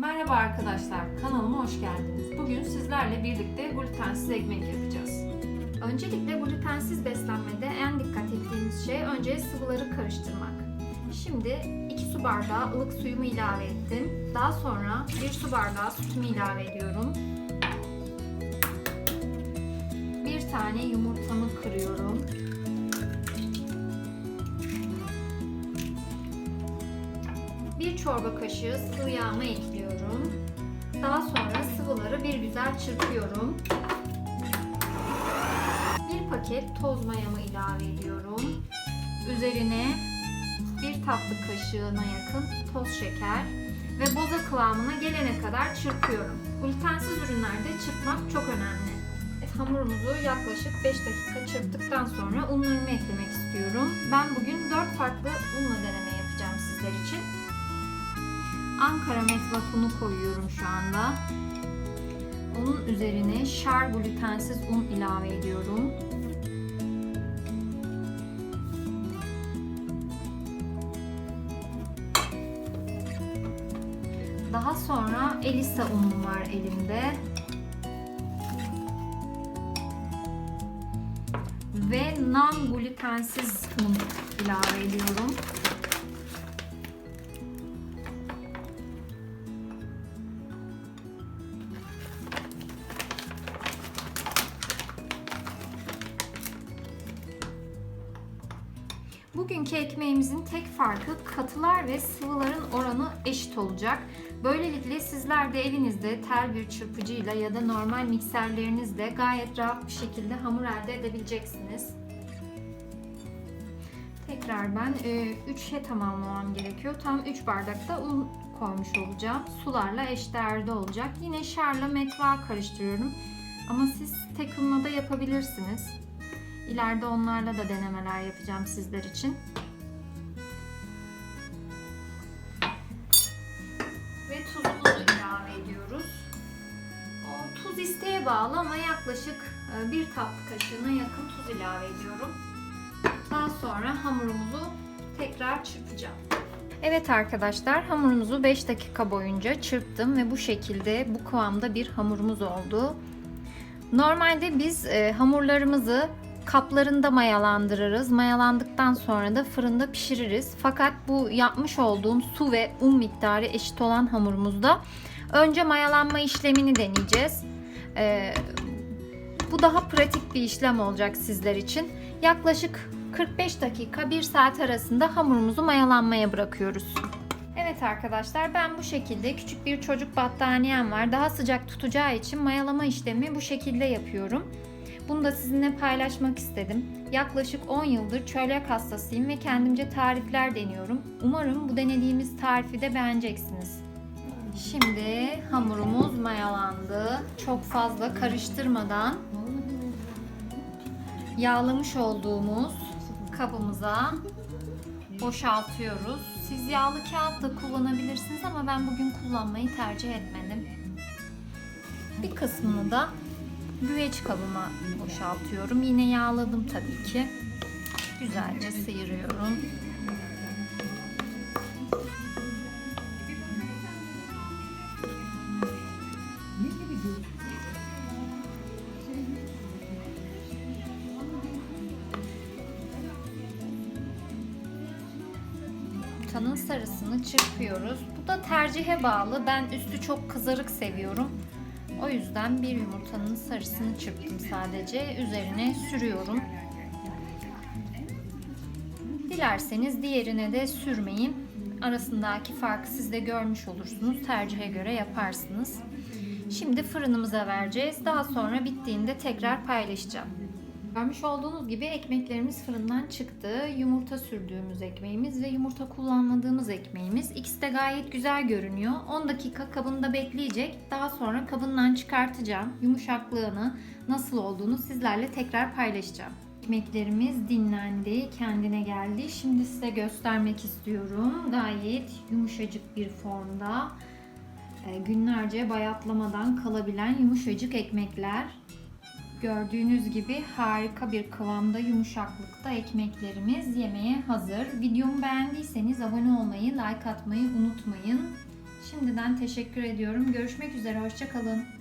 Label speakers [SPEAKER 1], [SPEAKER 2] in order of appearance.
[SPEAKER 1] Merhaba arkadaşlar, kanalıma hoş geldiniz. Bugün sizlerle birlikte glutensiz ekmek yapacağız.
[SPEAKER 2] Öncelikle glutensiz beslenmede en dikkat ettiğimiz şey önce sıvıları karıştırmak. Şimdi 2 su bardağı ılık suyumu ilave ettim. Daha sonra 1 su bardağı sütümü ilave ediyorum. Bir tane yumurtamı kırıyorum. Çorba kaşığı sıvı yağımı ekliyorum. Daha sonra sıvıları bir güzel çırpıyorum. Bir paket toz mayamı ilave ediyorum. Üzerine bir tatlı kaşığına yakın toz şeker ve boza kıvamına gelene kadar çırpıyorum. Glutensiz ürünlerde çırpmak çok önemli. Hamurumuzu yaklaşık 5 dakika çırptıktan sonra unlarımı eklemek istiyorum. Ben bugün 4 farklı unla deneme yapacağım sizler için. Ankara metvak unu koyuyorum şu anda. Onun üzerine şar glutensiz un ilave ediyorum. Daha sonra Elisa unum var elimde. Ve non glutensiz un ilave ediyorum. Bugünkü ekmeğimizin tek farkı katılar ve sıvıların oranı eşit olacak. Böylelikle sizler de evinizde tel bir çırpıcıyla ya da normal mikserlerinizle gayet rahat bir şekilde hamur elde edebileceksiniz. Tekrar ben 3'e tamamlamam gerekiyor. Tam 3 bardakta un koymuş olacağım. Sularla eşdeğerde olacak. Yine şarla metva karıştırıyorum. Ama siz tek unla da yapabilirsiniz. İleride onlarla da denemeler yapacağım sizler için. Ve tuzumuzu ilave ediyoruz. O tuz isteğe bağlı ama yaklaşık e, bir tatlı kaşığına yakın tuz ilave ediyorum. Daha sonra hamurumuzu tekrar çırpacağım. Evet arkadaşlar hamurumuzu 5 dakika boyunca çırptım ve bu şekilde bu kıvamda bir hamurumuz oldu. Normalde biz e, hamurlarımızı kaplarında mayalandırırız. Mayalandıktan sonra da fırında pişiririz. Fakat bu yapmış olduğum su ve un miktarı eşit olan hamurumuzda önce mayalanma işlemini deneyeceğiz. Ee, bu daha pratik bir işlem olacak sizler için. Yaklaşık 45 dakika 1 saat arasında hamurumuzu mayalanmaya bırakıyoruz. Evet arkadaşlar ben bu şekilde küçük bir çocuk battaniyem var. Daha sıcak tutacağı için mayalama işlemi bu şekilde yapıyorum. Bunu da sizinle paylaşmak istedim. Yaklaşık 10 yıldır çölyak hastasıyım ve kendimce tarifler deniyorum. Umarım bu denediğimiz tarifi de beğeneceksiniz. Şimdi hamurumuz mayalandı. Çok fazla karıştırmadan yağlamış olduğumuz kabımıza boşaltıyoruz. Siz yağlı kağıt da kullanabilirsiniz ama ben bugün kullanmayı tercih etmedim. Bir kısmını da güveç kabıma boşaltıyorum. Yine yağladım tabii ki. Güzelce sıyırıyorum. Yumurtanın sarısını çırpıyoruz. Bu da tercihe bağlı. Ben üstü çok kızarık seviyorum. O yüzden bir yumurtanın sarısını çırptım sadece. Üzerine sürüyorum. Dilerseniz diğerine de sürmeyin. Arasındaki farkı siz de görmüş olursunuz. Tercihe göre yaparsınız. Şimdi fırınımıza vereceğiz. Daha sonra bittiğinde tekrar paylaşacağım. Görmüş olduğunuz gibi ekmeklerimiz fırından çıktı. Yumurta sürdüğümüz ekmeğimiz ve yumurta kullanmadığımız ekmeğimiz. İkisi de gayet güzel görünüyor. 10 dakika kabında bekleyecek. Daha sonra kabından çıkartacağım. Yumuşaklığını, nasıl olduğunu sizlerle tekrar paylaşacağım. Ekmeklerimiz dinlendi, kendine geldi. Şimdi size göstermek istiyorum. Gayet yumuşacık bir formda. Ee, Günlerce bayatlamadan kalabilen yumuşacık ekmekler. Gördüğünüz gibi harika bir kıvamda yumuşaklıkta ekmeklerimiz yemeğe hazır. Videomu beğendiyseniz abone olmayı, like atmayı unutmayın. Şimdiden teşekkür ediyorum. Görüşmek üzere. Hoşçakalın.